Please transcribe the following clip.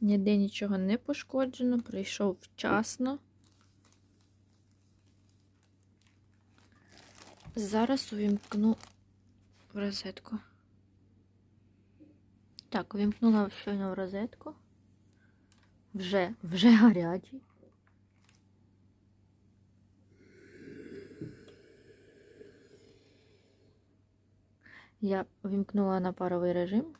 Ніде нічого не пошкоджено, прийшов вчасно. Зараз увімкну в розетку. Так, увімкнула щойно в розетку. Вже, вже гарячий. Я увімкнула на паровий режим.